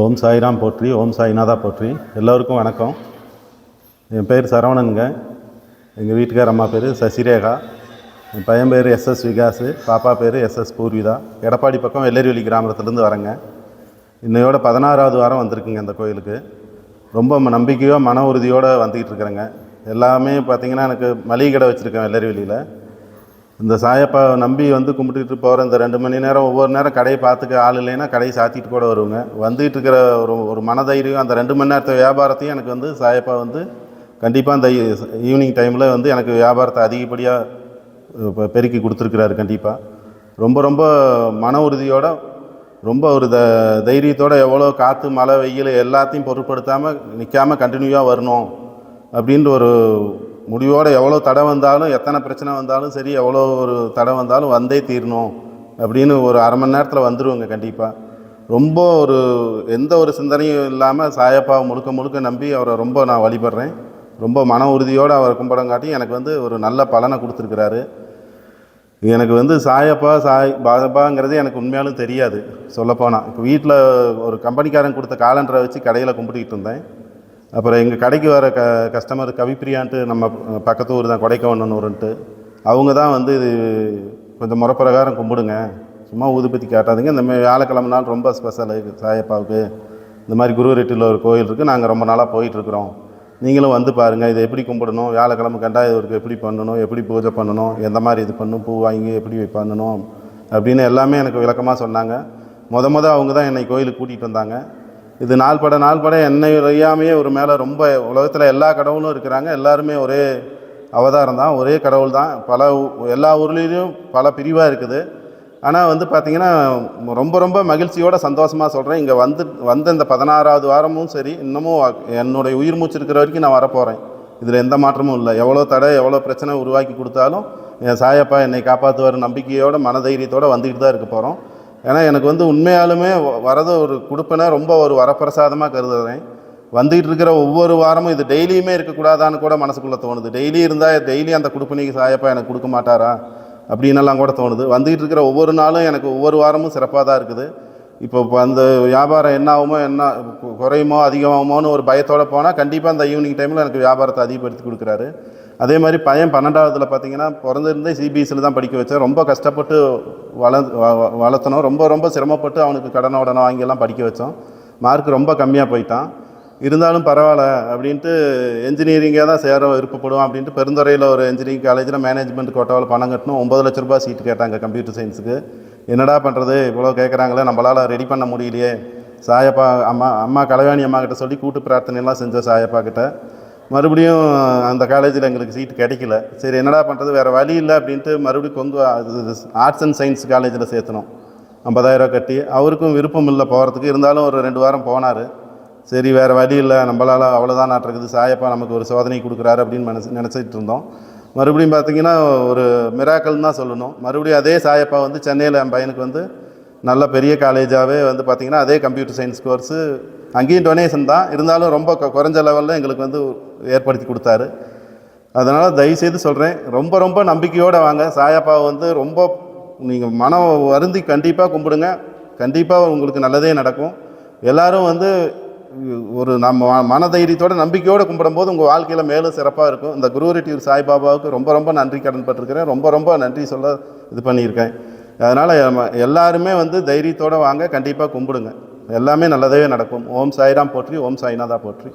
ஓம் சாய்ராம் போற்றி ஓம் சாய்நாதா போற்றி. எல்லோருக்கும் வணக்கம். என் பேர் சரவணனுங்க. எங்கள் வீட்டுக்கார அம்மா பேர் சசிரேகா. என் பையன் பேர் எஸ்எஸ் விகாஸு பாப்பா பேர் எஸ்எஸ் பூர்விதா. எடப்பாடி பக்கம் வெள்ளரிவெளி கிராமத்துலேருந்து வரேங்க. இன்னையோட பதினாறாவது வாரம் வந்திருக்குங்க இந்த கோயிலுக்கு. ரொம்ப நம்பிக்கையோ மன உறுதியோடு வந்துக்கிட்டு இருக்கிறேங்க. எல்லாமே பார்த்தீங்கன்னா எனக்கு மளிகை கடை வச்சுருக்கேன் வெள்ளரிவெளியில் இந்த சாயப்பாவை நம்பி வந்து கும்பிட்டுட்டு போகிற இந்த ரெண்டு மணி நேரம் ஒவ்வொரு நேரம் கடையை பார்த்துக்க ஆள் இல்லைன்னா கடையை சாத்திட்டு கூட வருவாங்க. வந்துகிட்டு இருக்கிற ஒரு ஒரு மனதைரியம் அந்த ரெண்டு மணி நேரத்தை வியாபாரத்தையும் எனக்கு வந்து சாயப்பா வந்து கண்டிப்பாக அந்த ஈவினிங் டைமில் வந்து எனக்கு வியாபாரத்தை அதிகப்படியாக இப்போ பெருக்கி கொடுத்துருக்குறாரு கண்டிப்பாக ரொம்ப ரொம்ப மன உறுதியோட ரொம்ப ஒரு த தைரியத்தோடு எவ்வளோ காற்று மழை வெயில் எல்லாத்தையும் பொருட்படுத்தாமல் நிற்காம கண்டினியூவாக வரணும் அப்படின்ற ஒரு முடிவோடு எவ்வளோ தடை வந்தாலும் எத்தனை பிரச்சனை வந்தாலும் சரி எவ்வளோ ஒரு தடை வந்தாலும் வந்தே தீரணும் அப்படின்னு ஒரு அரை மணி நேரத்தில் வந்துடுவோங்க கண்டிப்பாக ரொம்ப ஒரு எந்த ஒரு சிந்தனையும் இல்லாமல் சாயப்பாவை முழுக்க முழுக்க நம்பி அவரை ரொம்ப நான் வழிபடுறேன். ரொம்ப மன உறுதியோடு அவரை கும்பிடங்காட்டி எனக்கு வந்து ஒரு நல்ல பலனை கொடுத்துருக்குறாரு. எனக்கு வந்து சாயப்பா சாய் பாபாங்கிறது எனக்கு உண்மையாலும் தெரியாது. சொல்லப்போனால் இப்போ வீட்டில் ஒரு கம்பெனிக்காரன் கொடுத்த காலண்டரை வச்சு கடையில் கும்பிட்டுக்கிட்டு இருந்தேன். அப்புறம் எங்கள் கடைக்கு வர க கஸ்டமர் கவிப்பிரியான்ட்டு நம்ம பக்கத்து ஊர் தான் கொடைக்கானூர்ன்ட்டு அவங்க தான் வந்து இது கொஞ்சம் முறப்பிரகாரம் கும்பிடுங்க. சும்மா ஊதுபத்தி காட்டாதீங்க. இந்த மாதிரி வியாழக்கிழமை நாள் ரொம்ப ஸ்பெஷலு சாயப்பாவுக்கு. இந்த மாதிரி குரு ரெட்டியில் ஒரு கோயில் இருக்குது நாங்கள் ரொம்ப நாளாக போயிட்டுருக்குறோம். நீங்களும் வந்து பாருங்கள் இதை எப்படி கும்பிடணும்? வியாழக்கிழமை கண்டாயவருக்கு எப்படி பண்ணணும்? எப்படி பூஜை பண்ணணும்? எந்த மாதிரி இது பண்ணணும் பூ வாங்கி எப்படி பண்ணணும் அப்படின்னு எல்லாமே எனக்கு விளக்கமாக சொன்னாங்க. மொத மொதல் அவங்க தான் என்னை கோயிலுக்கு கூட்டிகிட்டு வந்தாங்க. இது நாள் பட நாள் பட என்னை அறியாமையே ஒரு மேலே ரொம்ப உலகத்தில் எல்லா கடவுளும் இருக்கிறாங்க. எல்லாருமே ஒரே அவதாரம் தான் ஒரே கடவுள் தான். பல எல்லா ஊர்லேயும் பல பிரிவாக இருக்குது. ஆனால் வந்து பார்த்திங்கன்னா ரொம்ப ரொம்ப மகிழ்ச்சியோட சந்தோஷமாக சொல்கிறேன் இங்கே வந்து வந்த இந்த பதினாறாவது வாரமும் சரி இன்னமும் என்னுடைய உயிர் மூச்சு இருக்கிற வரைக்கும் நான் வரப்போகிறேன் இதில் எந்த மாற்றமும் இல்லை. எவ்வளோ தடை எவ்வளோ பிரச்சனை உருவாக்கி கொடுத்தாலும் என் சாயப்பா என்னை காப்பாற்றுவார் நம்பிக்கையோட மனதைரியத்தோடு வந்துக்கிட்டு தான் இருக்க போகிறோம் ஏன்னா எனக்கு வந்து உண்மையாலுமே வ- வரது ஒரு கொடுப்பனை ரொம்ப ஒரு வரப்பிரசாதமாக கருதுறேன். வந்துகிட்டு இருக்கிற ஒவ்வொரு வாரமும் இது டெய்லியுமே இருக்கக்கூடாதான்னு கூட மனசுக்குள்ளே தோணுது. டெய்லி இருந்தால் டெய்லி அந்த கொடுப்பனைக்கு சாயப்பா எனக்கு கொடுக்க மாட்டாரா? அப்படின்னெல்லாம் கூட தோணுது. வந்துகிட்டு இருக்கிற ஒவ்வொரு நாளும் எனக்கு ஒவ்வொரு வாரமும் சிறப்பாக தான் இருக்குது. இப்போ அந்த வியாபாரம் என்ன ஆகுமோ என்ன குறையுமோ அதிகமாகுமோன்னு ஒரு பயத்தோடு போனால் கண்டிப்பாக அந்த ஈவினிங் டைமில் எனக்கு வியாபாரத்தை அதிகப்படுத்தி கொடுக்குறாரு. அதே மாதிரி பையன் பன்னெண்டாவதுல பார்த்தீங்கன்னா பிறந்திருந்தே சிபிஎஸ்சியில் தான் படிக்க வச்சேன். ரொம்ப கஷ்டப்பட்டு வள வ- வளர்த்தணும். ரொம்ப ரொம்ப சிரமப்பட்டு அவனுக்கு கடனை உடனே வாங்கியெல்லாம் படிக்க வச்சோம். மார்க் ரொம்ப கம்மியாக போயிட்டான். இருந்தாலும் பரவாயில்ல அப்படின்ட்டு என்ஜினியரிங்காக தான் சேர விருப்பப்படுவோம் அப்படின்ட்டு பெருந்துறையில் ஒரு இன்ஜினியரிங் காலேஜில் மேனேஜ்மெண்ட் கோட்டாவில் பணம் கட்டணும். ஒம்பது லட்ச ரூபா சீட்டு கேட்டாங்க கம்ப்யூட்டர் சயின்ஸுக்கு என்னடா பண்ணுறது இவ்வளோ கேட்குறாங்களே நம்மளால் ரெடி பண்ண முடியலையே. சாயப்பா அம்மா அம்மா கலைவாணி அம்மா கிட்ட சொல்லி கூட்டு பிரார்த்தனைலாம் செஞ்சோம் சாயப்பா கிட்ட மறுபடியும் அந்த காலேஜில் எங்களுக்கு சீட் கிடைக்கல. சரி என்னடா பண்ணுறது வேறு வழி இல்லை அப்படின்ட்டு மறுபடியும் கொங்கு ஆர்ட்ஸ் அண்ட் சயின்ஸ் காலேஜில் சேர்த்தணும். ஐம்பதாயிரம் கட்டி. அவருக்கும் விருப்பம் இல்லை போகிறதுக்கு இருந்தாலும் ஒரு ரெண்டு வாரம் போனார். சரி வேறு வழி இல்லை. நம்மளால் அவ்வளோதான் நாட்டிருக்குது. சாயப்பா நமக்கு ஒரு சோதனை கொடுக்குறாரு அப்படின்னு மனசு நினச்சிட்டு இருந்தோம். மறுபடியும் பார்த்தீங்கன்னா ஒரு மிராக்கல் தான் சொல்லணும். மறுபடியும் அதே சாயப்பா வந்து சென்னையில் என் பையனுக்கு வந்து நல்ல பெரிய காலேஜாகவே வந்து பார்த்திங்கன்னா அதே கம்ப்யூட்டர் சயின்ஸ் கோர்ஸு அங்கேயும் டொனேஷன் தான். இருந்தாலும் ரொம்ப குறைஞ்ச லெவலில் எங்களுக்கு வந்து ஏற்படுத்தி கொடுத்தாரு. அதனால் தயவுசெய்து சொல்கிறேன் ரொம்ப ரொம்ப நம்பிக்கையோடு வாங்க. சாயப்பாவை வந்து ரொம்ப நீங்கள் மனம் வருந்தி கண்டிப்பாக கும்பிடுங்க. கண்டிப்பாக உங்களுக்கு நல்லதே நடக்கும். எல்லோரும் வந்து ஒரு நம்ம ம- மன தைரியத்தோட நம்பிக்கையோடு கும்பிடும்போது உங்கள் வாழ்க்கையில் மேலும் சிறப்பாக இருக்கும். இந்த குருவரெட்டியூர் சாய்பாபாவுக்கு ரொம்ப ரொம்ப நன்றி கடன் பட்டிருக்கிறேன். ரொம்ப ரொம்ப நன்றி சொல்ல இது பண்ணியிருக்கேன். அதனால் எல்லாருமே வந்து தைரியத்தோடு வாங்க கண்டிப்பாக கும்பிடுங்க. எல்லாமே நல்லதே நடக்கும். ஓம் சாய்ராம் போற்றி ஓம் சாய்நாதா போற்றி.